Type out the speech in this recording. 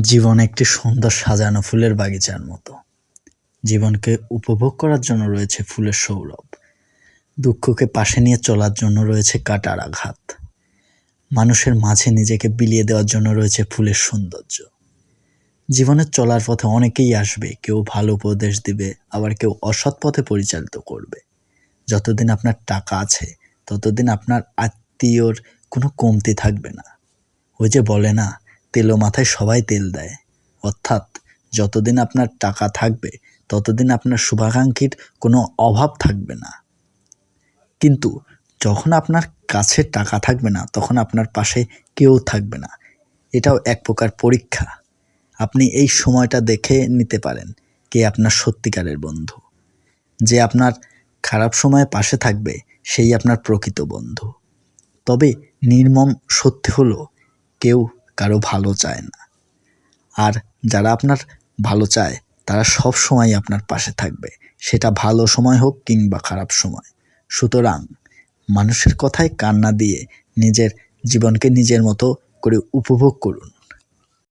জীবন একটি সুন্দর সাজানো ফুলের বাগিচার মতো। জীবনকে উপভোগ করার জন্য রয়েছে ফুলের সৌরভ। দুঃখকে পাশে নিয়ে চলার জন্য রয়েছে কাটার আঘাত। মানুষের মাঝে নিজেকে বিলিয়ে দেওয়ার জন্য রয়েছে ফুলের সৌন্দর্য। জীবনের চলার পথে অনেকেই আসবে, কেউ ভালো উপদেশ দিবে, আবার কেউ অসৎ পথে পরিচালিত করবে। যতদিন আপনার টাকা আছে, ততদিন আপনার আত্মীয়র কোনো কমতি থাকবে না। ওই যে বলে না তেলো মাথায় সবাই তেল দেয়। অর্থাৎ যতদিন আপনার টাকা থাকবে, ততদিন আপনার শুভাকাঙ্ক্ষীর কোনো অভাব থাকবে না। কিন্তু যখন আপনার কাছে টাকা থাকবে না, তখন আপনার পাশে কেউ থাকবে না। এটাও এক প্রকার পরীক্ষা। আপনি এই সময়টা দেখে নিতে পারেন কে আপনার সত্যিকারের বন্ধু। যে আপনার খারাপ সময়ে পাশে থাকবে, সেই আপনার প্রকৃত বন্ধু। তবে নির্মম সত্যি হলো, কেউ কারও ভালো চায় না। আর যারা আপনার ভালো চায়, তারা সব সময় আপনার পাশে থাকবে। সেটা ভালো সময় হোক কিংবা খারাপ সময়। সুতরাং মানুষের কথায় কান্না দিয়ে নিজের জীবনকে নিজের মতো করে উপভোগ করুন।